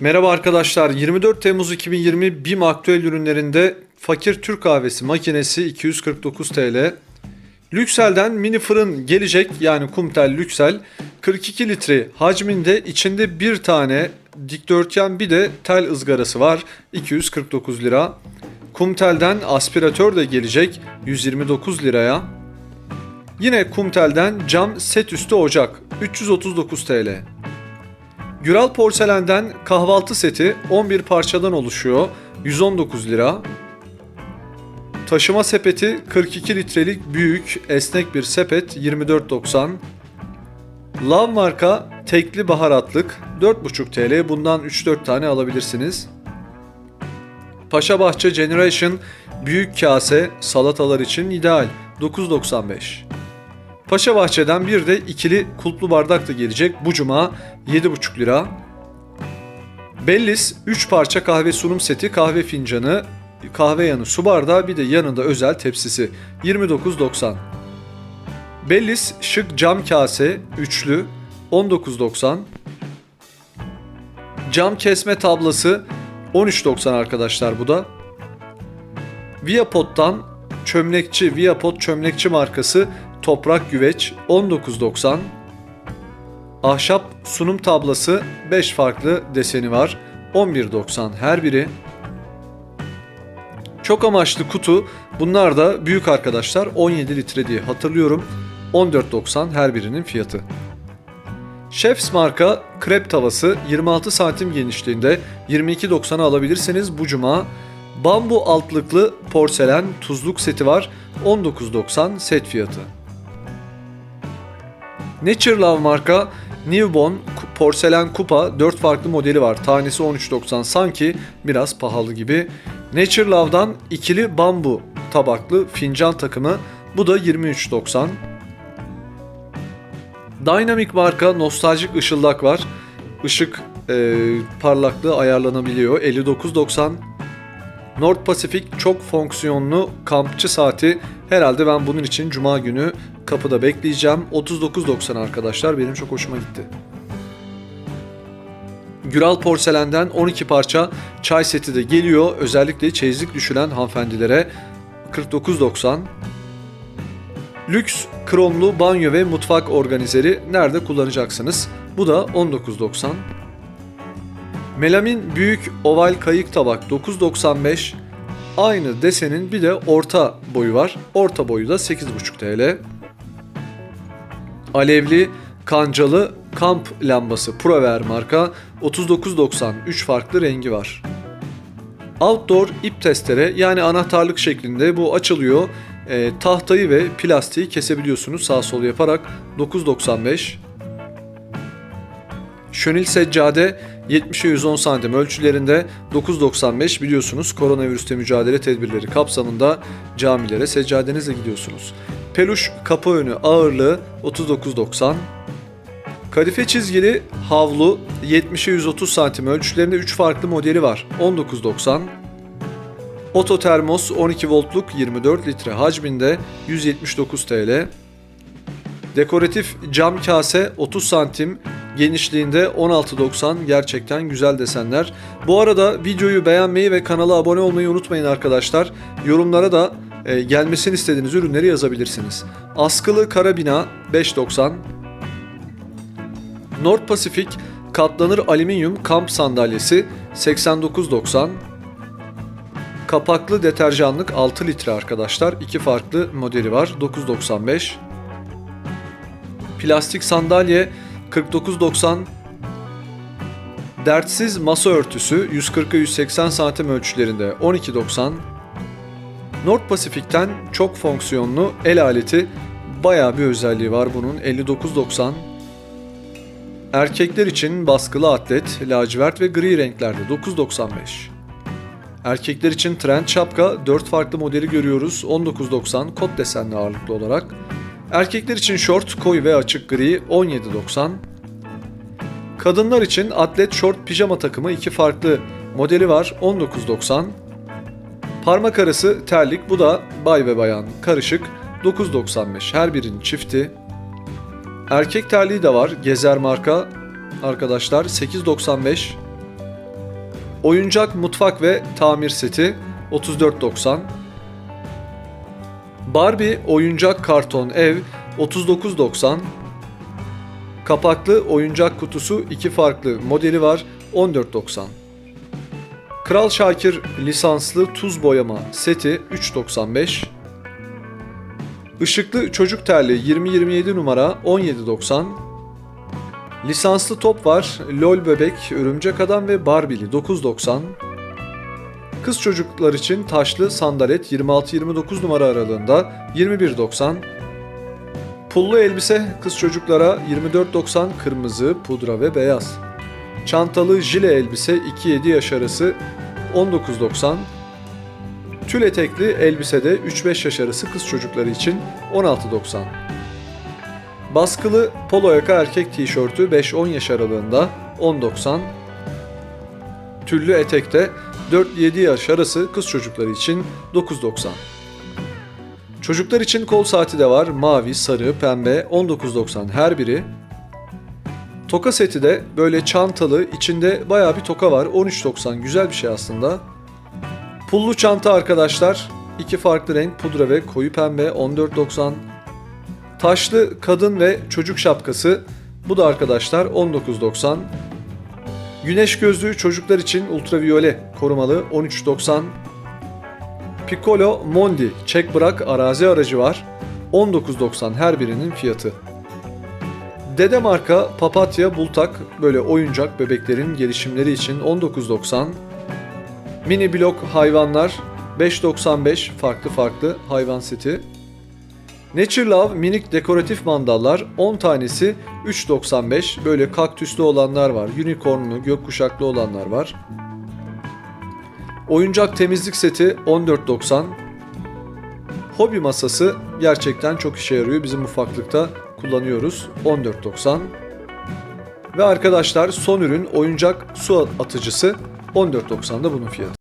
Merhaba arkadaşlar. 24 Temmuz 2020 BİM aktüel ürünlerinde fakir Türk kahvesi makinesi 249 TL. Lüksel'den mini fırın gelecek yani Kumtel Lüksel 42 litre hacminde içinde bir tane dikdörtgen bir de tel ızgarası var 249 lira. Kumtel'den aspiratör de gelecek 129 liraya. Yine Kumtel'den cam set üstü ocak 339 TL. Güral Porselen'den kahvaltı seti 11 parçadan oluşuyor. 119 lira. Taşıma sepeti 42 litrelik büyük esnek bir sepet 24.90. Lav marka tekli baharatlık 4.5 TL. Bundan 3-4 tane alabilirsiniz. Paşa Bahçe Generation büyük kase salatalar için ideal 9.95. Paşa Bahçe'den bir de ikili kulplu bardak da gelecek. Bu cuma 7,5 lira. Bellis 3 parça kahve sunum seti, kahve fincanı, kahve yanı su bardağı bir de yanında özel tepsisi 29.90. Bellis şık cam kase üçlü 19.90. Cam kesme tablası 13.90 arkadaşlar bu da. Viapot'tan çömlekçi Viapot çömlekçi markası toprak güveç 19.90. Ahşap sunum tablası 5 farklı deseni var. 11.90 her biri. Çok amaçlı kutu bunlar da büyük arkadaşlar 17 litre diye hatırlıyorum. 14.90 her birinin fiyatı. Chef's marka krep tavası 26 santim genişliğinde 22.90'a alabilirsiniz bu cuma. Bambu altlıklı porselen tuzluk seti var 19.90 set fiyatı. Nature Love marka Newborn porselen kupa 4 farklı modeli var. Tanesi 13.90 sanki biraz pahalı gibi. Nature Love'dan ikili bambu tabaklı fincan takımı bu da 23.90. Dynamic marka nostaljik ışıldak var. Işık e, parlaklığı ayarlanabiliyor 59.90. North Pacific çok fonksiyonlu kampçı saati. Herhalde ben bunun için cuma günü kapıda bekleyeceğim. 39.90 arkadaşlar benim çok hoşuma gitti. Güral Porselen'den 12 parça çay seti de geliyor. Özellikle çeyizlik düşülen hanımefendilere 49.90. Lüks kromlu banyo ve mutfak organizeri nerede kullanacaksınız? Bu da 19.90. Melamin büyük oval kayık tabak 9.95. Aynı desenin bir de orta boyu var. Orta boyu da 8.5 TL. Alevli kancalı kamp lambası Prover marka 39.90 3 farklı rengi var. Outdoor ip testere yani anahtarlık şeklinde bu açılıyor. E, tahtayı ve plastiği kesebiliyorsunuz sağ sol yaparak 9.95. Şönil seccade 70'e 110 santim ölçülerinde 9.95 biliyorsunuz koronavirüste mücadele tedbirleri kapsamında camilere seccadenizle gidiyorsunuz. Peluş kapı önü ağırlığı 39.90. Kadife çizgili havlu 70'e 130 santim ölçülerinde 3 farklı modeli var 19.90. Oto termos 12 voltluk 24 litre hacminde 179 TL. Dekoratif cam kase 30 santim genişliğinde 16.90 gerçekten güzel desenler. Bu arada videoyu beğenmeyi ve kanala abone olmayı unutmayın arkadaşlar. Yorumlara da e, gelmesini istediğiniz ürünleri yazabilirsiniz. Askılı karabina 5.90 North Pacific katlanır alüminyum kamp sandalyesi 89.90 Kapaklı deterjanlık 6 litre arkadaşlar. iki farklı modeli var. 9.95 Plastik sandalye 49.90 Dertsiz masa örtüsü 140'a 180 santim ölçülerinde 12.90 North Pacific'ten çok fonksiyonlu el aleti bayağı bir özelliği var bunun 59.90 Erkekler için baskılı atlet lacivert ve gri renklerde 9.95 Erkekler için trend şapka 4 farklı modeli görüyoruz 19.90 kot desenli ağırlıklı olarak Erkekler için şort koyu ve açık gri 17.90. Kadınlar için atlet şort pijama takımı iki farklı modeli var 19.90. Parmak arası terlik bu da bay ve bayan karışık 9.95 her birinin çifti. Erkek terliği de var Gezer marka arkadaşlar 8.95. Oyuncak mutfak ve tamir seti 34.90. Barbie oyuncak karton ev 39.90. Kapaklı oyuncak kutusu iki farklı modeli var 14.90. Kral Şakir lisanslı tuz boyama seti 3.95. Işıklı çocuk terli 20-27 numara 17.90. Lisanslı top var. LOL bebek, örümcek adam ve Barbie'li 9.90. Kız çocuklar için taşlı sandalet 26-29 numara aralığında 21.90. Pullu elbise kız çocuklara 24.90 kırmızı, pudra ve beyaz. Çantalı jile elbise 2-7 yaş arası 19.90. Tül etekli elbisede 3-5 yaş arası kız çocukları için 16.90. Baskılı polo yaka erkek tişörtü 5-10 yaş aralığında 10.90. Tüllü etekte 4-7 yaş arası kız çocukları için 9.90. Çocuklar için kol saati de var. Mavi, sarı, pembe 19.90 her biri. Toka seti de böyle çantalı, içinde bayağı bir toka var. 13.90 güzel bir şey aslında. Pullu çanta arkadaşlar. iki farklı renk pudra ve koyu pembe 14.90. Taşlı kadın ve çocuk şapkası. Bu da arkadaşlar 19.90. Güneş gözlüğü çocuklar için ultraviyole korumalı 13.90. Piccolo Mondi çek bırak arazi aracı var. 19.90 her birinin fiyatı. Dede marka papatya bultak böyle oyuncak bebeklerin gelişimleri için 19.90. Mini blok hayvanlar 5.95 farklı farklı hayvan seti. Nature Love minik dekoratif mandallar 10 tanesi 3.95 böyle kaktüslü olanlar var. Unicornlu, gökkuşaklı olanlar var. Oyuncak temizlik seti 14.90. Hobi masası gerçekten çok işe yarıyor. Bizim ufaklıkta kullanıyoruz. 14.90. Ve arkadaşlar son ürün oyuncak su atıcısı 14.90'da bunun fiyatı.